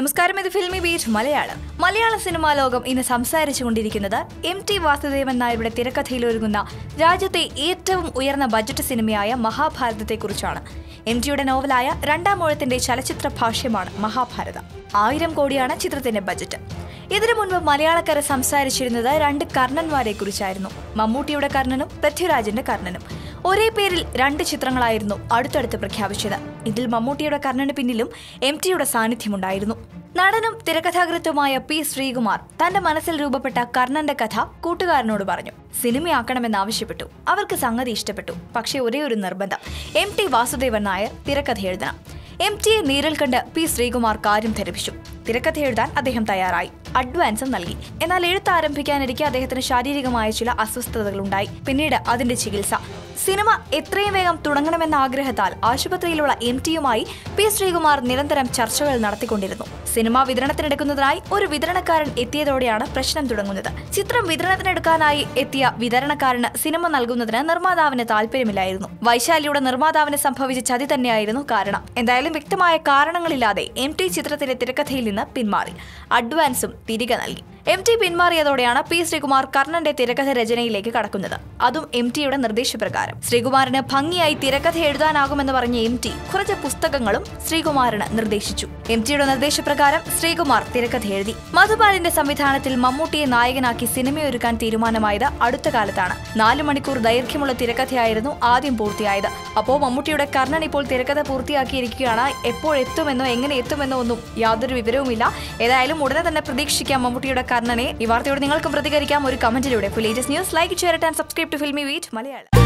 നമസ്കാരം ഇത് filmy beat Malayalam. മലയാള cinema ലോകം ഇന്ന് സംസാരിച്ചു കൊണ്ടിരിക്കുന്നത് എം ടി വാസുദേവൻ നായരുടെ തിരക്കഥയിലൊരുങ്ങുന്ന രാജ്യത്തെ ഏറ്റവും ഉയർന്ന ബജറ്റ് സിനിമയായ മഹാഭാരതത്തെക്കുറിച്ചാണ്. എം ടിയുടെ നോവലായ രണ്ടാം മൂഴത്തിന്റെ ചലച്ചിത്ര ഭാഷ്യമാണ് മഹാഭാരതം. ആയിരം കോടിയാണ് ചിത്രത്തിന്റെ ബജറ്റ്. ഇതിനു മുൻപ് മലയാളക്കാരെ സംസാരിച്ചിരുന്നത് രണ്ട് കർണന്മാരെ കുറിച്ചായിരുന്നു മമ്മൂട്ടിയുടെ കർണനും പൃഥ്വിരാജിന്റെ കർണനും. ഒരേ പേരിൽ രണ്ട് ചിത്രങ്ങളായിരുന്നു അടുത്തടുത്ത് പ്രഖ്യാപിച്ചത്. ഇതിൽ മമ്മൂട്ടിയുടെ കർണന് പിന്നിലും എം ടിയുടെ സാന്നിധ്യമുണ്ടായിരുന്നു. നടനും തിരക്കഥാകൃത്തുമായ പി ശ്രീകുമാർ തന്റെ മനസ്സിൽ രൂപപ്പെട്ട കർണന്റെ കഥ കൂട്ടുകാരനോട് പറഞ്ഞു. സിനിമയാക്കണമെന്നാവശ്യപ്പെട്ടു. അവർക്ക് സംഗതി ഇഷ്ടപ്പെട്ടു. പക്ഷേ ഒരേ ഒരു നിർബന്ധം. എം ടി വാസുദേവൻ നായർ തിരക്കഥ എഴുതണം. എം ടിയെ നേരിൽ കണ്ട് പി ശ്രീകുമാർ കാര്യം ധരിപ്പിച്ചു. തിരക്കഥ എഴുതാൻ അദ്ദേഹം തയ്യാറായി. അഡ്വാൻസും നൽകി. എന്നാൽ എഴുത്ത് ആരംഭിക്കാനിരിക്കെ അദ്ദേഹത്തിന് ശാരീരികമായ ചില അസ്വസ്ഥതകളുണ്ടായി. പിന്നീട് അതിന്റെ ചികിത്സ. സിനിമ എത്രയും വേഗം തുടങ്ങണമെന്ന ആഗ്രഹത്താൽ ആശുപത്രിയിലുള്ള എം ടിയുമായി പി ശ്രീകുമാർ നിരന്തരം ചർച്ചകൾ നടത്തിക്കൊണ്ടിരുന്നു. സിനിമ വിതരണത്തിനെടുക്കുന്നതിനായി ഒരു വിതരണക്കാരൻ എത്തിയതോടെയാണ് പ്രശ്നം തുടങ്ങുന്നത്. ചിത്രം വിതരണത്തിനെടുക്കാനായി എത്തിയ വിതരണക്കാരന് സിനിമ നൽകുന്നതിന് നിർമ്മാതാവിന് താല്പര്യമില്ലായിരുന്നു വൈശാലിയുടെ നിർമ്മാതാവിന് സംഭവിച്ച ചതി തന്നെയായിരുന്നു കാരണം. എന്തായാലും വ്യക്തമായ കാരണങ്ങളില്ലാതെ എം ടി ചിത്രത്തിലെ തിരക്കഥയിൽ നിന്ന് പിന്മാറി. അഡ്വാൻസും തിരികെ നൽകി. എം ടി പിന്മാറിയതോടെയാണ് പി ശ്രീകുമാർ കർണന്റെ തിരക്കഥ രചനയിലേക്ക് കടക്കുന്നത്. അതും എം ടിയുടെ നിർദ്ദേശപ്രകാരം. ശ്രീകുമാറിന് ഭംഗിയായി തിരക്കഥ എഴുതാനാകുമെന്ന് പറഞ്ഞ എം ടി കുറച്ച് പുസ്തകങ്ങളും ശ്രീകുമാറിന് നിർദ്ദേശിച്ചു. എം ടിയുടെ നിർദ്ദേശപ്രകാരം ശ്രീകുമാർ തിരക്കഥ എഴുതി. മധുപാലിന്റെ സംവിധാനത്തിൽ മമ്മൂട്ടിയെ നായകനാക്കി സിനിമയൊരുക്കാൻ തീരുമാനമായത് അടുത്ത കാലത്താണ്. നാലു മണിക്കൂർ ദൈർഘ്യമുള്ള തിരക്കഥയായിരുന്നു ആദ്യം പൂർത്തിയായത്. അപ്പോ മമ്മൂട്ടിയുടെ കർണൻ ഇപ്പോൾ തിരക്കഥ പൂർത്തിയാക്കിയിരിക്കുകയാണ്. എപ്പോൾ എത്തുമെന്നോ എങ്ങനെ എത്തുമെന്നോ ഒന്നും യാതൊരു വിവരവുമില്ല. ഏതായാലും ഉടനെ തന്നെ പ്രതീക്ഷിക്കാം മമ്മൂട്ടിയുടെ കർണനെ ഈ വാർത്തയോട് നിങ്ങൾക്കും പ്രതികരിക്കാം. ഒരു കമന്റിലൂടെ. Latest news. Like share and subscribe to filmy beat Malayalam.